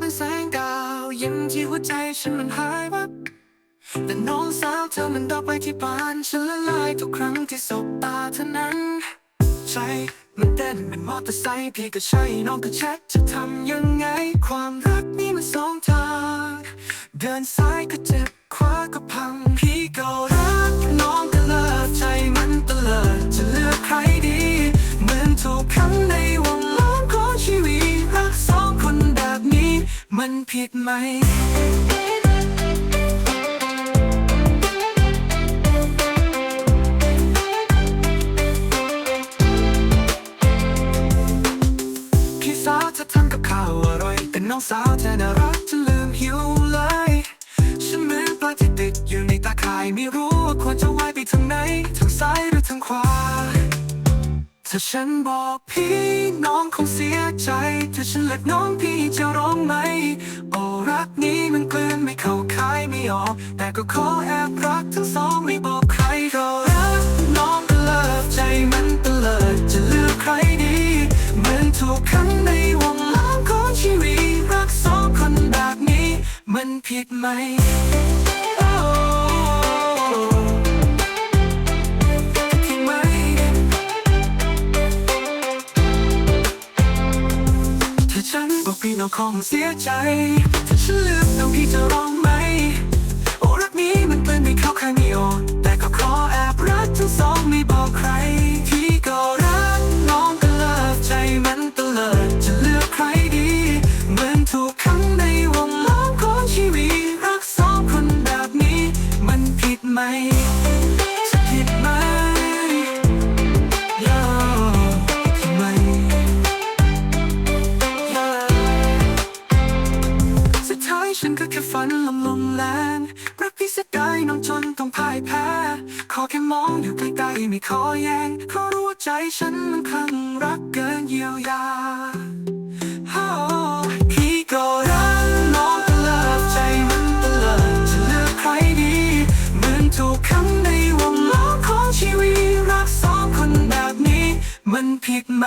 เป็นแสงดาวเย็นที่หัวใจฉันมันหายวับแต่น้องสาวเธอมันดอกไปที่บ้านฉันละลายทุกครั้งที่สบตาเท่านั้น ใจมันเต้นเป็นมอเตอร์ไซค์พี่ก็ใช่น้องก็แชทจะทำยังไง ความรักนี่มันสองทาง เดินซ้ายก็เจ็บ มันผิดไหมพี่สาวเธอทำกับข้าวอร่อย แต่น้องสาวเธอน่ารักจนลืมหิวเลย ฉันเหมือนปลาที่ติดอยู่ในตาข่ายไม่รู้ ถ้าฉันบอกพี่น้องคงเสียใจ ถ้าฉันเลิกน้องพี่จะร้องไหม โอ้รักนี้มันกลืนไม่เข้าคายไม่ออก แต่ก็ขอแอบรักทั้งสองไม่บอกใครก็รักน้องเลิกใจมันเตลิดจะเลือกใครดีเหมือนถูกขังในวงล้อมของชีวิตรักสองคนแบบนี้ มันผิดไหมโฉันบอกพี่น้องคงเสียใจถ้าฉันลืมน้องพี่จะร้องไหม โอ้รักนี้มันเป็นไม่เข้าข้างไม่ออกแต่ก็ขอแอบรักทั้งสองไม่บอกใคร พี่ก็รักน้องก็เลิกใจมันเตลิดจะเลือกใครดี เหมือนถูกขังในวงล้อมของชีวิตรักสองคนแบบนี้ มันผิดไหม ฉันก็แค่ฝันลมลมแรงรักพี่เสียดายน้องจนต้องพ่ายแพ้ ขอแค่มองอยู่ใกล้ๆไม่ขอแย่งเพราะรู้ว่าใจฉันมันคลั่งรักเกินเยียวยาโอ้พี่ก็รักน้องก็เลิกใจมันเตลิดจะเลือกใครดีเหมือนถูกขังในวงล้อของชีวิตรักสองคนแบบนี้ มันผิดไหม